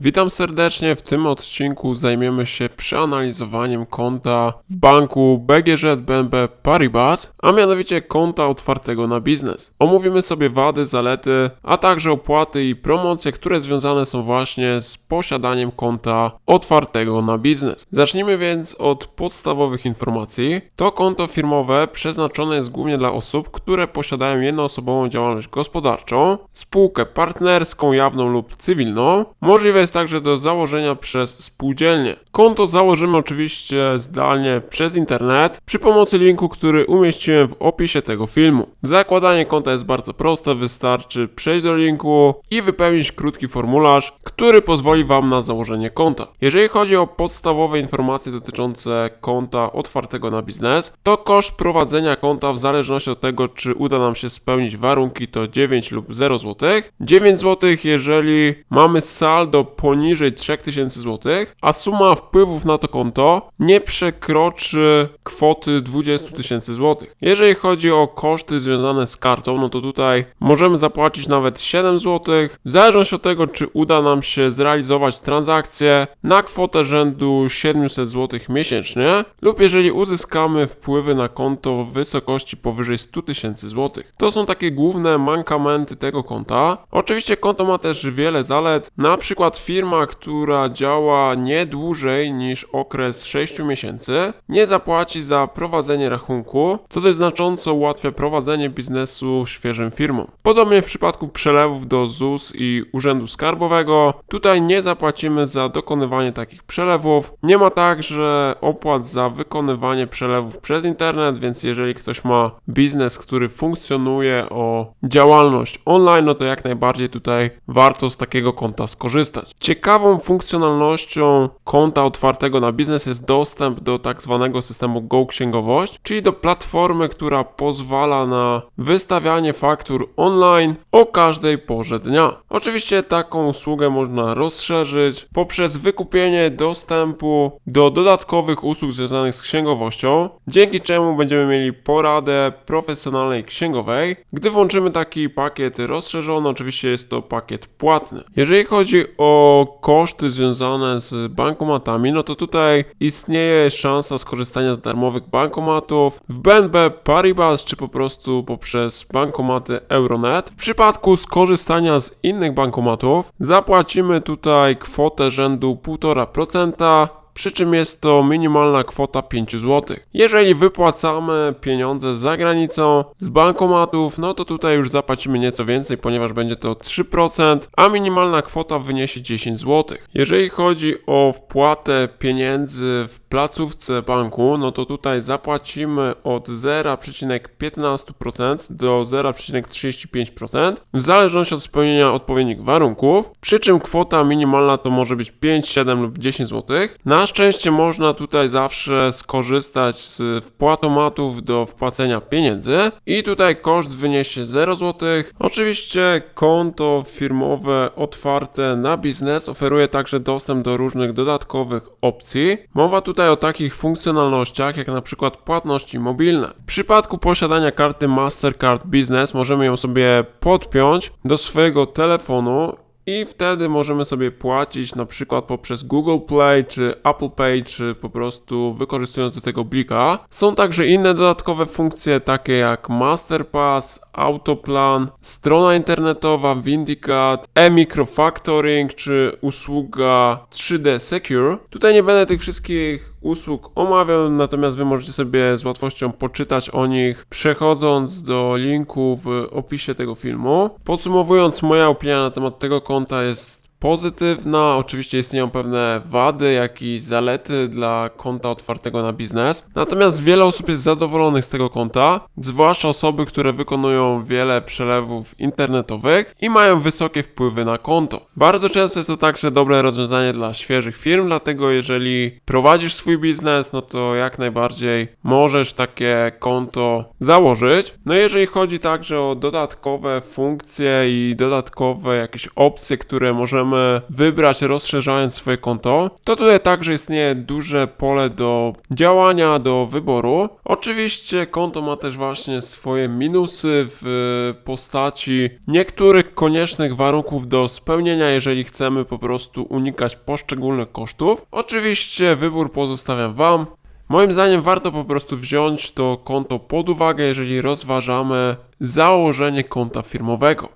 Witam serdecznie. W tym odcinku zajmiemy się przeanalizowaniem konta w banku BGŻ BNB Paribas, a mianowicie konta otwartego na biznes. Omówimy sobie wady, zalety, a także opłaty i promocje, które związane są właśnie z posiadaniem konta otwartego na biznes. Zacznijmy więc od podstawowych informacji. To konto firmowe przeznaczone jest głównie dla osób, które posiadają jednoosobową działalność gospodarczą, spółkę partnerską, jawną lub cywilną. Możliwe jest także do założenia przez spółdzielnię. Konto założymy oczywiście zdalnie przez internet przy pomocy linku, który umieściłem w opisie tego filmu. Zakładanie konta jest bardzo proste, wystarczy przejść do linku i wypełnić krótki formularz, który pozwoli Wam na założenie konta. Jeżeli chodzi o podstawowe informacje dotyczące konta otwartego na biznes, to koszt prowadzenia konta w zależności od tego, czy uda nam się spełnić warunki, to 9 lub 0 zł. 9 zł, jeżeli mamy saldo poniżej 3000 zł, a suma wpływów na to konto nie przekroczy kwoty 20 tysięcy złotych. Jeżeli chodzi o koszty związane z kartą, no to tutaj możemy zapłacić nawet 7 zł, w zależności od tego, czy uda nam się zrealizować transakcję na kwotę rzędu 700 zł miesięcznie, lub jeżeli uzyskamy wpływy na konto w wysokości powyżej 100 tysięcy złotych. To są takie główne mankamenty tego konta. Oczywiście konto ma też wiele zalet, na przykład firma, która działa nie dłużej niż okres 6 miesięcy, nie zapłaci za prowadzenie rachunku, co dość znacząco ułatwia prowadzenie biznesu świeżym firmom. Podobnie w przypadku przelewów do ZUS i Urzędu Skarbowego, tutaj nie zapłacimy za dokonywanie takich przelewów. Nie ma także opłat za wykonywanie przelewów przez internet, więc jeżeli ktoś ma biznes, który funkcjonuje o działalność online, no to jak najbardziej tutaj warto z takiego konta skorzystać. Ciekawą funkcjonalnością konta otwartego na biznes jest dostęp do tak zwanego systemu Go Księgowość, czyli do platformy, która pozwala na wystawianie faktur online o każdej porze dnia. Oczywiście taką usługę można rozszerzyć poprzez wykupienie dostępu do dodatkowych usług związanych z księgowością, dzięki czemu będziemy mieli poradę profesjonalnej księgowej. Gdy włączymy taki pakiet rozszerzony, oczywiście jest to pakiet płatny. Jeżeli chodzi o koszty związane z bankomatami, no to tutaj istnieje szansa skorzystania z darmowych bankomatów w BNB Paribas, czy po prostu poprzez bankomaty Euronet. W przypadku skorzystania z innych bankomatów zapłacimy tutaj kwotę rzędu 1,5%, przy czym jest to minimalna kwota 5 zł. Jeżeli wypłacamy pieniądze za granicą z bankomatów, no to tutaj już zapłacimy nieco więcej, ponieważ będzie to 3%, a minimalna kwota wyniesie 10 zł. Jeżeli chodzi o wpłatę pieniędzy w placówce banku, no to tutaj zapłacimy od 0,15% do 0,35% w zależności od spełnienia odpowiednich warunków, przy czym kwota minimalna to może być 5, 7 lub 10 zł. Na szczęście można tutaj zawsze skorzystać z wpłatomatów do wpłacenia pieniędzy i tutaj koszt wyniesie 0 zł. Oczywiście konto firmowe otwarte na biznes oferuje także dostęp do różnych dodatkowych opcji. Mowa tutaj o takich funkcjonalnościach jak na przykład płatności mobilne. W przypadku posiadania karty Mastercard Business możemy ją sobie podpiąć do swojego telefonu i wtedy możemy sobie płacić na przykład poprzez Google Play czy Apple Pay, czy po prostu wykorzystując do tego blika. Są także inne dodatkowe funkcje, takie jak Masterpass, Autoplan, strona internetowa, Vindicat, e-microfactoring czy usługa 3D Secure. Tutaj nie będę tych wszystkich usług omawiał, natomiast Wy możecie sobie z łatwością poczytać o nich, przechodząc do linku w opisie tego filmu. Podsumowując, moja opinia na temat tego konta jest pozytywna. Oczywiście istnieją pewne wady, jak i zalety dla konta otwartego na biznes. Natomiast wiele osób jest zadowolonych z tego konta, zwłaszcza osoby, które wykonują wiele przelewów internetowych i mają wysokie wpływy na konto. Bardzo często jest to także dobre rozwiązanie dla świeżych firm, dlatego jeżeli prowadzisz swój biznes, no to jak najbardziej możesz takie konto założyć. No jeżeli chodzi także o dodatkowe funkcje i dodatkowe jakieś opcje, które możemy możemy wybrać rozszerzając swoje konto, to tutaj także istnieje duże pole do działania, do wyboru. Oczywiście konto ma też właśnie swoje minusy w postaci niektórych koniecznych warunków do spełnienia, jeżeli chcemy po prostu unikać poszczególnych kosztów. Oczywiście wybór pozostawiam Wam. Moim zdaniem warto po prostu wziąć to konto pod uwagę, jeżeli rozważamy założenie konta firmowego.